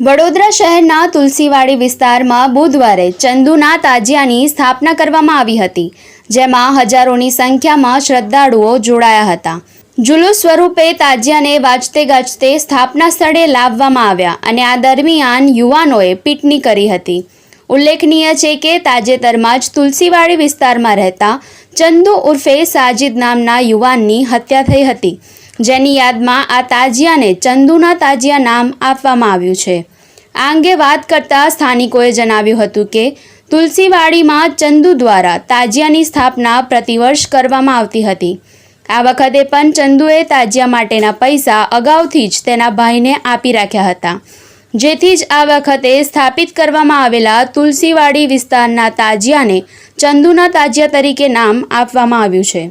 વડોદરા શહેરના તુલસીવાડી વિસ્તારમાં બુધવારે ચંદુના તાજિયાની સ્થાપના કરવામાં આવી હતી, જેમાં હજારોની સંખ્યામાં શ્રદ્ધાળુઓ જોડાયા હતા. જુલુસ સ્વરૂપે તાજિયાને વાજતે ગાજતે સ્થાપના સ્થળે લાવવામાં આવ્યા અને આ દરમિયાન યુવાનોએ પીટની કરી હતી. ઉલ્લેખનીય છે કે તાજેતરમાં જ તુલસીવાડી વિસ્તારમાં રહેતા ચંદુ ઉર્ફે સાજિદ નામના યુવાનની હત્યા થઈ હતી. જેની યાદમાં આ તાજિયાને ચંદુના તાજિયા નામ આપવામાં આવ્યું છે. આ અંગે વાત કરતા સ્થાનિકોએ જણાવ્યું હતું કે, તુલસીવાડીમાં ચંદુ દ્વારા તાજિયાની સ્થાપના પ્રતિવર્ષ કરવામાં આવતી હતી. આ વખતે પણ ચંદુએ તાજિયા માટેના પૈસા અગાઉથી જ તેના ભાઈને આપી રાખ્યા હતા. જેથી જ આ વખતે સ્થાપિત કરવામાં આવેલા તુલસીવાડી વિસ્તારના તાજિયાને ચંદુના તાજિયા તરીકે નામ આપવામાં આવ્યું છે.